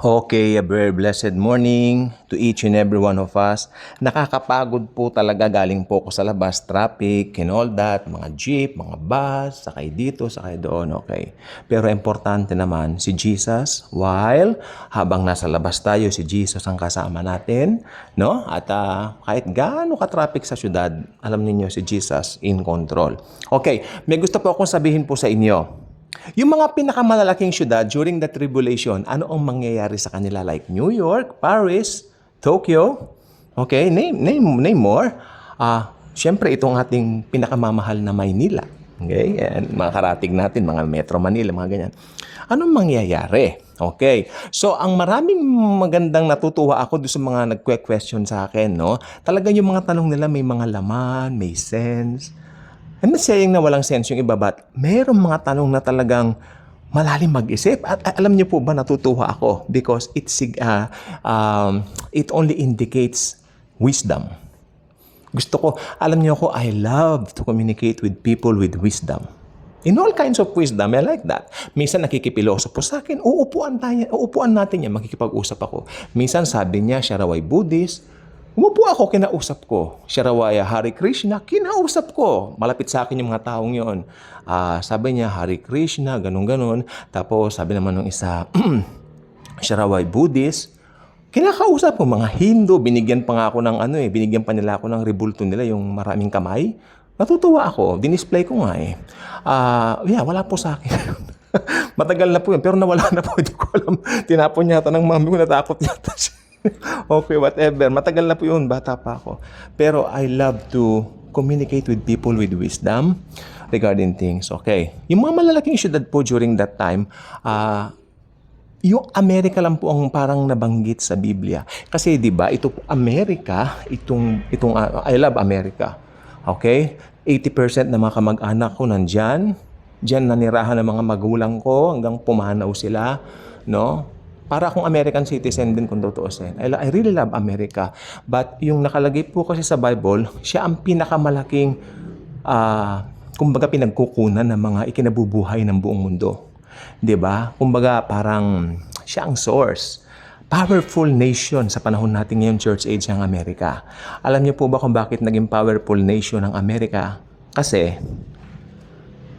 Okay, a very blessed morning to each and every one of us. Nakakapagod po talaga galing po ko sa labas, traffic and all that, mga jeep, mga bus, sakay dito, sakay doon, okay. Pero importante naman si Jesus while habang nasa labas tayo, si Jesus ang kasama natin, no? At ah, kahit gaano ka-traffic sa syudad, alam niyo si Jesus in control. Okay, may gusto po akong sabihin po sa inyo. Yung mga pinakamalalaking syudad during the tribulation, ano ang mangyayari sa kanila? Like New York, Paris, Tokyo, okay, name, name, name more. Ah, Siyempre, itong ating pinakamamahal na Maynila. Okay, and mga karatig natin, mga Metro Manila, mga ganyan. Anong mangyayari? Okay. So, ang maraming magandang natutuwa ako doon sa mga nagque-question sa akin, no? Talagang yung mga tanong nila may mga laman, may sense. I'm not saying na walang sense yung iba, but merong mga tanong na talagang malalim mag-isip. At alam niyo po ba, natutuwa ako because it, ah, um, it only indicates wisdom. Gusto ko, alam niyo ako, I love to communicate with people with wisdom. In all kinds of wisdom, I like that. Minsan nakikipilosopo sa akin, uupuan, tayo, uupuan natin yan, makikipag-usap ako. Minsan sabi niya, siya raw ay Buddhist, Umupo ako, kinausap ko. Siya raw ay Hari Krishna, kinausap ko. Malapit sa akin yung mga taong yon. Ah, sabi niya, Hari Krishna, ganun-ganun. Tapos sabi naman ng isa, siya raw ay Buddhist. Kinakausap ko mga Hindu, binigyan pa nga ako ng ano eh, binigyan pa nila ako ng rebulto nila, yung maraming kamay. Natutuwa ako, dinisplay ko nga eh. Ah, yeah, wala po sa akin. Matagal na po yun, pero nawala na po, hindi ko alam. Tinapon yata ng mami ko, natakot yata siya. okay, whatever. Matagal na po yun, bata pa ako. Pero I love to communicate with people with wisdom regarding things. Okay. Yung mga malalaking syudad po during that time, ah, yung Amerika lang po ang parang nabanggit sa Biblia. Kasi 'di ba, ito po Amerika, itong itong ah, I love America. Okay? 80% ng mga kamag-anak ko nandyan. Diyan nanirahan ng mga magulang ko hanggang pumanaw sila, no? Para akong American citizen din kung tutuusin. I, I really love America. But yung nakalagay po kasi sa Bible, siya ang pinakamalaking ah, kumbaga pinagkukunan ng mga ikinabubuhay ng buong mundo. ba? Kumbaga parang siya ang source. Powerful nation sa panahon natin ngayon, church age ng Amerika. Alam niyo po ba kung bakit naging powerful nation ang Amerika? Kasi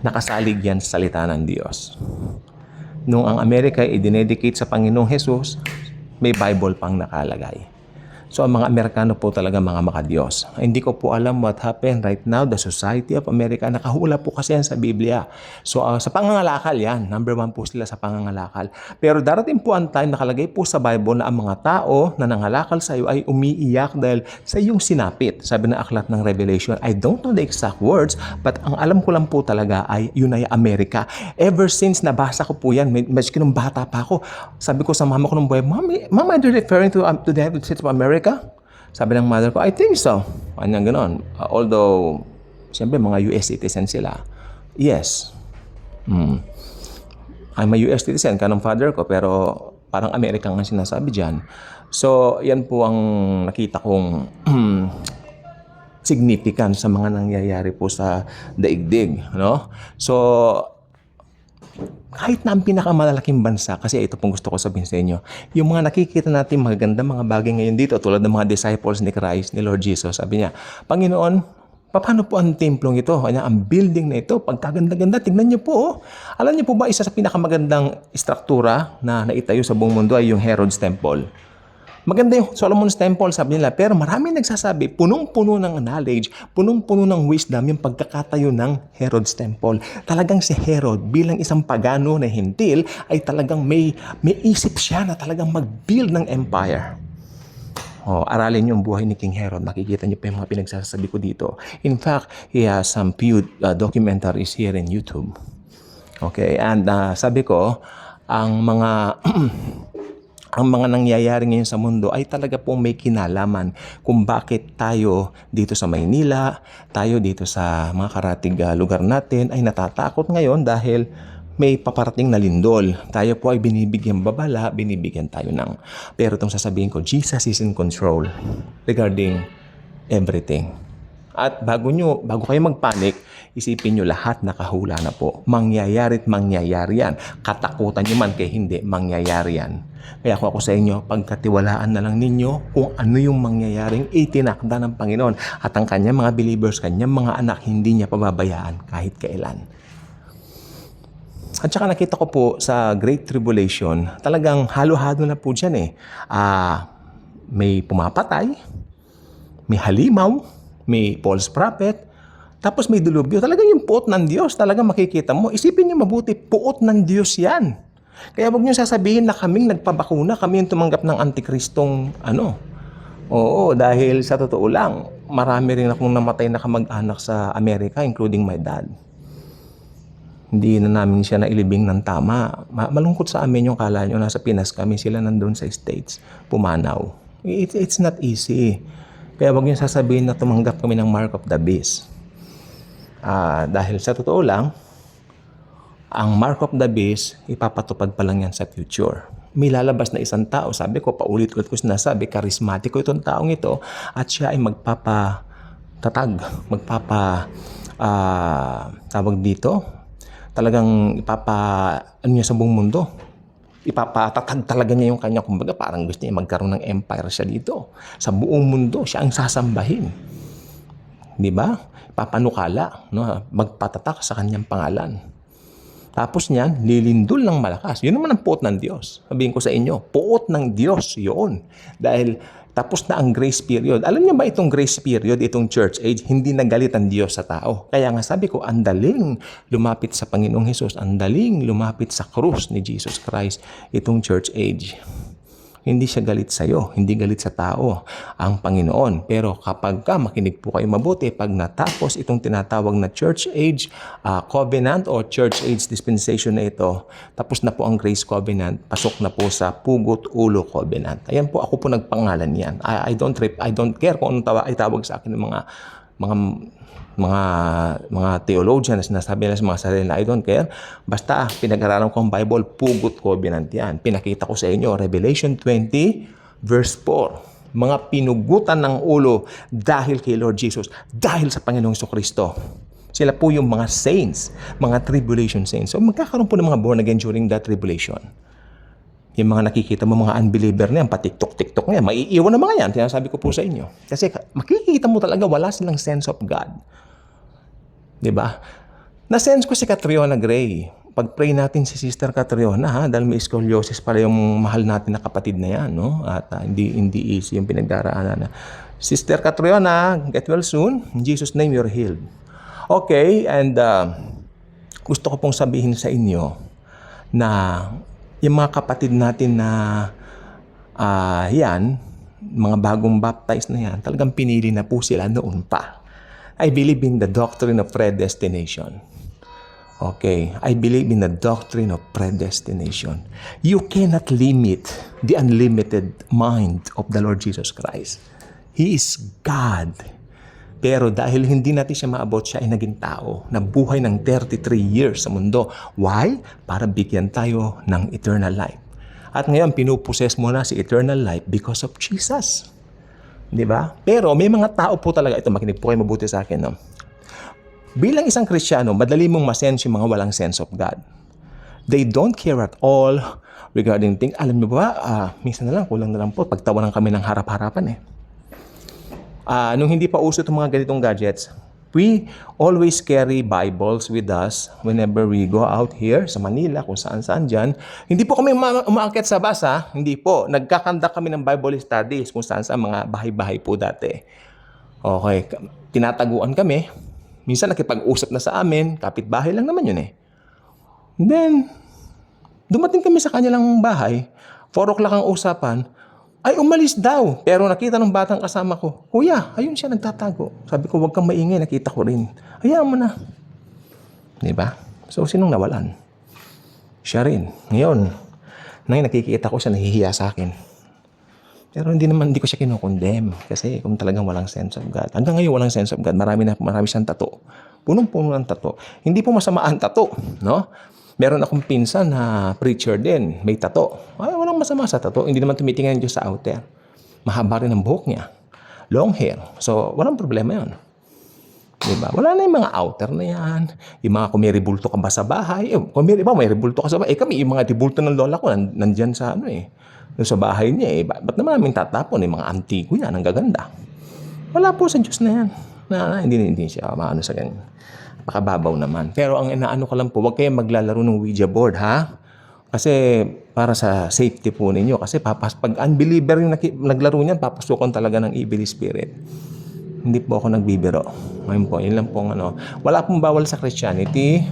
nakasalig yan sa salita ng Diyos. Nung ang Amerika ay dinedicate sa Panginoong Jesus, may Bible pang nakalagay. So ang mga Amerikano po talaga mga makadiyos. Hindi ko po alam what happened right now. The Society of America, nakahula po kasi yan sa Biblia. So uh, sa pangangalakal yan, number one po sila sa pangangalakal. Pero darating po ang time, nakalagay po sa Bible na ang mga tao na nangalakal sa iyo ay umiiyak dahil sa iyong sinapit. Sabi ng aklat ng Revelation, I don't know the exact words, but ang alam ko lang po talaga ay yun ay Amerika. Ever since nabasa ko po yan, med- medyo nung bata pa ako, sabi ko sa mama ko nung buhay, Mommy, Mama, are you referring to, um, to the United States of America? Sabi ng mother ko, I think so. Kanyang ganon. Uh, although, siyempre mga US citizen sila. Yes. Hmm. I'm a US citizen, kanong father ko, pero parang American ang sinasabi dyan. So, yan po ang nakita kong significant sa mga nangyayari po sa daigdig. No? So, kahit na ang pinakamalalaking bansa, kasi ito pong gusto ko sabihin sa inyo, yung mga nakikita natin magaganda mga bagay ngayon dito, tulad ng mga disciples ni Christ, ni Lord Jesus, sabi niya, Panginoon, paano po ang templong ito? Kanya, ang building na ito, pagkaganda-ganda, tingnan niyo po. oh. Alam niyo po ba, isa sa pinakamagandang istruktura na naitayo sa buong mundo ay yung Herod's Temple. Maganda yung Solomon's Temple, sabi nila. Pero marami nagsasabi, punong-puno ng knowledge, punong-puno ng wisdom yung pagkakatayo ng Herod's Temple. Talagang si Herod, bilang isang pagano na hintil, ay talagang may, may isip siya na talagang mag-build ng empire. Oh, aralin niyo ang buhay ni King Herod. Makikita niyo pa yung mga pinagsasabi ko dito. In fact, he has some few uh, documentaries here in YouTube. Okay, and uh, sabi ko, ang mga ang mga nangyayari ngayon sa mundo ay talaga pong may kinalaman kung bakit tayo dito sa Maynila, tayo dito sa mga karatig uh, lugar natin ay natatakot ngayon dahil may paparating na lindol. Tayo po ay binibigyan babala, binibigyan tayo ng. Pero itong sasabihin ko, Jesus is in control regarding everything. At bago nyo, bago kayo magpanik, isipin nyo lahat nakahula na po. Mangyayari't mangyayari yan. Katakutan nyo man kay hindi, mangyayari yan. Kaya ako ako sa inyo, pagkatiwalaan na lang ninyo kung ano yung mangyayaring itinakda ng Panginoon. At ang kanyang mga believers, kanyang mga anak, hindi niya pababayaan kahit kailan. At saka nakita ko po sa Great Tribulation, talagang halo-halo na po dyan eh. Ah, may pumapatay, may halimaw, may false prophet, tapos may dilubyo. Talagang yung puot ng Diyos, talagang makikita mo. Isipin niyo mabuti, puot ng Diyos yan. Kaya wag niyo sasabihin na kaming nagpabakuna, kami yung tumanggap ng antikristong ano. Oo, dahil sa totoo lang, marami rin akong namatay na kamag-anak sa Amerika, including my dad hindi na namin siya nailibing ng tama. Ma- malungkot sa amin yung kala nyo, nasa Pinas kami, sila nandun sa States, pumanaw. It, it's not easy. Kaya wag yung sasabihin na tumanggap kami ng Mark of the Beast. Ah, dahil sa totoo lang, ang Mark of the Beast, ipapatupad pa lang yan sa future. May lalabas na isang tao, sabi ko, paulit-ulit ko sinasabi, karismatiko itong taong ito, at siya ay magpapa tatag, magpapa ah, tawag dito, talagang ipapa ano niya sa buong mundo. Ipapatatag talaga niya yung kanya. Kumbaga parang gusto niya magkaroon ng empire siya dito. Sa buong mundo, siya ang sasambahin. Di ba? Papanukala, no? magpatatak sa kanyang pangalan. Tapos niyan, lilindol ng malakas. Yun naman ang puot ng Diyos. Sabihin ko sa inyo, puot ng Diyos yun. Dahil tapos na ang grace period. Alam niyo ba itong grace period, itong church age, hindi nagalit ang Diyos sa tao. Kaya nga sabi ko, ang daling lumapit sa Panginoong Hesus, ang daling lumapit sa krus ni Jesus Christ, itong church age. Hindi siya galit sa iyo, hindi galit sa tao, ang Panginoon. Pero kapag ka makinig po kayo mabuti, pag natapos itong tinatawag na church age uh, covenant or church age dispensation na ito, tapos na po ang grace covenant, pasok na po sa pugot ulo covenant. Ayan po, ako po nagpangalan yan. I, I don't trip, I don't care kung anong tawa, ay tawag sa akin ng mga mga mga mga theologian na sinasabi nila sa mga sarili na I don't care. Basta pinag-aralan ko ang Bible, pugot covenant yan. Pinakita ko sa inyo, Revelation 20 verse 4. Mga pinugutan ng ulo dahil kay Lord Jesus, dahil sa Panginoong Kristo. Sila po yung mga saints, mga tribulation saints. So magkakaroon po ng mga born again during that tribulation. Yung mga nakikita mo, mga unbeliever na yan, patiktok-tiktok na yan, maiiwan na mga yan, sinasabi ko po sa inyo. Kasi makikita mo talaga wala silang sense of God. ba? Na-sense ko si Catriona Gray. Pag-pray natin si Sister Catriona, ha, dahil may scoliosis pala yung mahal natin na kapatid na yan, no? At uh, hindi, hindi easy yung pinagdaraanan na. Sister Catriona, get well soon. In Jesus' name, you're healed. Okay, and uh, gusto ko pong sabihin sa inyo na yung mga kapatid natin na uh, yan, mga bagong baptized na yan, talagang pinili na po sila noon pa. I believe in the doctrine of predestination. Okay, I believe in the doctrine of predestination. You cannot limit the unlimited mind of the Lord Jesus Christ. He is God. Pero dahil hindi natin siya maabot, siya ay naging tao na buhay ng 33 years sa mundo. Why? Para bigyan tayo ng eternal life. At ngayon, pinuposes mo na si eternal life because of Jesus. Di ba? Pero may mga tao po talaga, ito makinig po kayo mabuti sa akin, no? Bilang isang Kristiyano, madali mong masense yung mga walang sense of God. They don't care at all regarding things. Alam niyo ba, uh, minsan na lang, kulang na lang po, pagtawanan kami ng harap-harapan eh. Uh, nung hindi pa uso itong mga ganitong gadgets, we always carry Bibles with us whenever we go out here sa Manila, kung saan-saan dyan. Hindi po kami umaakyat sa bus, ha? Hindi po. Nagkakanda kami ng Bible studies kung saan-saan mga bahay-bahay po dati. Okay. Tinataguan kami. Minsan nakipag-usap na sa amin. Kapit-bahay lang naman yun eh. Then, dumating kami sa kanilang bahay. 4 o'clock ang usapan ay umalis daw. Pero nakita ng batang kasama ko, Kuya, ayun siya nagtatago. Sabi ko, huwag kang maingay, nakita ko rin. Hayaan mo na. Di ba? So, sinong nawalan? Siya rin. Ngayon, nang nakikita ko siya, nahihiya sa akin. Pero hindi naman, hindi ko siya kinokondem. Kasi kung talagang walang sense of God. Hanggang ngayon, walang sense of God. Marami na, marami siyang tato. Punong-puno ng tato. Hindi po masama ang tato, no? Meron akong pinsan na preacher din, may tato. Ay, walang masama sa tato. Hindi naman tumitingin Diyos sa outer. Mahaba rin ang buhok niya. Long hair. So, walang problema yon. Diba? Wala na yung mga outer na yan. Yung mga kung may rebulto ka ba sa bahay. Eh, kung may, iba, may rebulto ka sa bahay. Eh kami, yung mga rebulto ng lola ko, nan, nandyan sa ano eh. Sa bahay niya eh. Ba, ba't naman namin tatapon? Yung mga antiko yan, ang gaganda. Wala po sa Diyos na yan. Na, na, hindi, hindi siya maano sa ganyan. Pakababaw naman. Pero ang inaano ko lang po, huwag kayong maglalaro ng Ouija board, ha? Kasi para sa safety po ninyo. Kasi papas, pag unbeliever yung naglaro niyan, papasukan talaga ng evil spirit. Hindi po ako nagbibiro. Ngayon po, yun lang po ang ano. Wala pong bawal sa Christianity.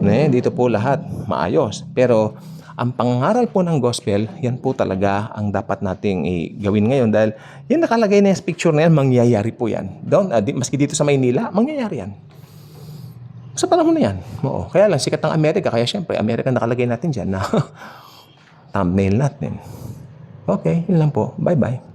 Ne, dito po lahat maayos. Pero ang pangaral po ng gospel, yan po talaga ang dapat nating i- gawin ngayon dahil yan nakalagay na yung picture na yan, mangyayari po yan. Doon, ah, di- maski dito sa Maynila, mangyayari yan. Sa panahon na yan. Oo. Kaya lang, sikat ng Amerika. Kaya syempre, Amerika nakalagay natin dyan na thumbnail natin. Okay, yun lang po. Bye-bye.